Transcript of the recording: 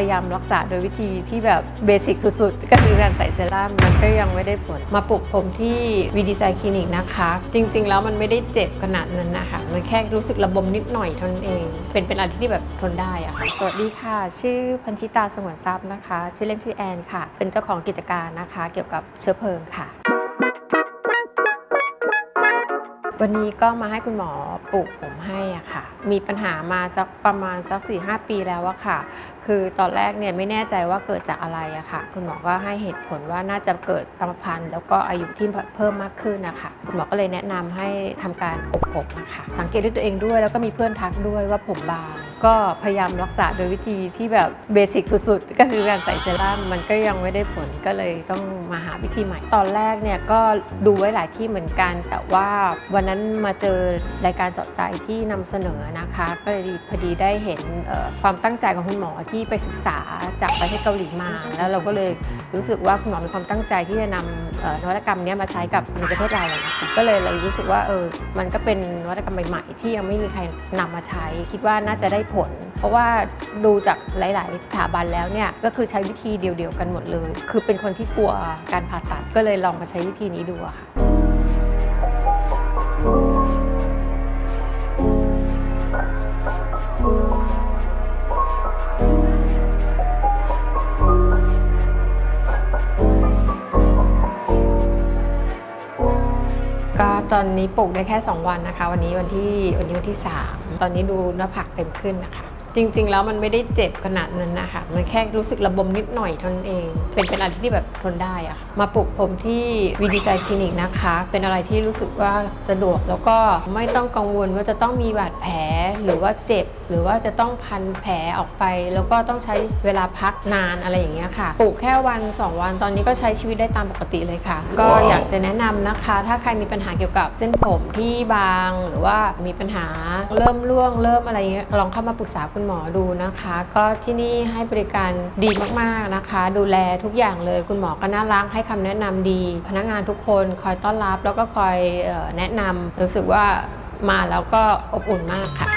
ยายามรักษาโดยวิธีที่แบบเบสิกสุดๆ ก็คือการใส่เซรั่มมันก็ยังไม่ได้ผล มาปลุกผมที่วีดีไซน์คลินิกนะคะ จริง ๆ แล้วมันไม่ได้เจ็บขนาดนั้นนะคะ มันแค่รู้สึกระบมนิดหน่อยเท่านั้นเอง เป็นเป็นอะไรที่แบบทนได้อะค่ะ สวัสดีค่ะ ชื่อพันชิตาสงวนทรัพย์นะคะ ชื่อเล่นชื่อแอนค่ะ เป็นเจ้าของกิจการนะคะ เกี่ยวกับเชื้อเพลิงค่ะ วันนี้ก็มาให้คุณหมอปลูกผมให้อะค่ะ มีปัญหามาสักประมาณสัก4ีหปีแล้วอะค่ะ คือตอนแรกเนี่ยไม่แน่ใจว่าเกิดจากอะไรอะค่ะ คุณหมอก็ให้เหตุผลว่าน่าจะเกิดกรรมพันธุ์แล้วก็อายุที่เพิ่มมากขึ้นนะคะคุณหมอก็เลยแนะนำให้ทำการปลูกผมนะคะสังเกตด้วยตัวเองด้วย แล้วก็มีเพื่อนทักด้วยว่าผมบาง ก็พยายามรักษาโดยวิธีที่แบบเบสิกสุดๆ ก็คือการใส่เซรั่มมันก็ยังไม่ได้ผลก็เลยต้องมาหาวิธีใหม่ ตอนแรกเนี่ยก็ดูไว้หลายที่เหมือนกัน แต่ว่าวันนั้นมาเจอรายการเจาะใจที่นำเสนอนะคะ ก็เลยพอดีได้เห็นความตั้งใจของคุณหมอที่ไปศึกษาจากประเทศเกาหลีมา แล้วเราก็เลยรู้สึกว่าคุณหมอมีความตั้งใจที่จะนำนวัตกรรมนี้มาใช้กับในประเทศเราอะนะคะก็เลยเรารู้สึกว่าเออมันก็เป็นนวัตกรรมใหม่ๆที่ยังไม่มีใครนำมาใช้ คิดว่าน่าจะได้ผล เพราะว่าดูจากหลาย ๆ สถาบันแล้วเนี่ย ก็คือใช้วิธีเดียวๆกันหมดเลย คือเป็นคนที่กลัวการผ่าตัดก็เลยลองมาใช้วิธีนี้ดูค่ะ ตอนนี้ปลูกได้แค่ 2 วันนะคะ วันนี้วันที่วันนี้วันที่ 3 ตอนนี้ดูเน้าผักเต็มขึ้นนะคะ จริง ๆ แล้วมันไม่ได้เจ็บขนาดนั้นนะคะมันแค่รู้สึกระบมนิดหน่อยเท่านั้นเอง เป็นเป็นอะไรที่แบบทนได้อะค่ะมาปลูกผมที่วีดีไซน์คลินิกนะคะ เป็นอะไรที่รู้สึกว่าสะดวกแล้วก็ไม่ต้องกังวลว่าจะต้องมีบาดแผลหรือว่าเจ็บ หรือว่าจะต้องพันแผลออกไป แล้วก็ต้องใช้เวลาพักนานอะไรอย่างเงี้ยค่ะปลูกแค่วัน 2 วันตอนนี้ก็ใช้ชีวิตได้ตามปกติเลยค่ะ ก็อยากจะแนะนำนะคะ ถ้าใครมีปัญหาเกี่ยวกับเส้นผมที่บาง หรือว่ามีปัญหาเริ่มร่วงเริ่มอะไรเงี้ยลองเข้ามาปรึกษาคุณหมอดูนะคะ ก็ที่นี่ให้บริการดีมากๆนะคะ ดูแลทุกอย่างเลย คุณหมอก็น่ารักให้คำแนะนำดี พนักงานทุกคนคอยต้อนรับแล้วก็คอยแนะนำรู้สึกว่ามาแล้วก็อบอุ่นมากค่ะ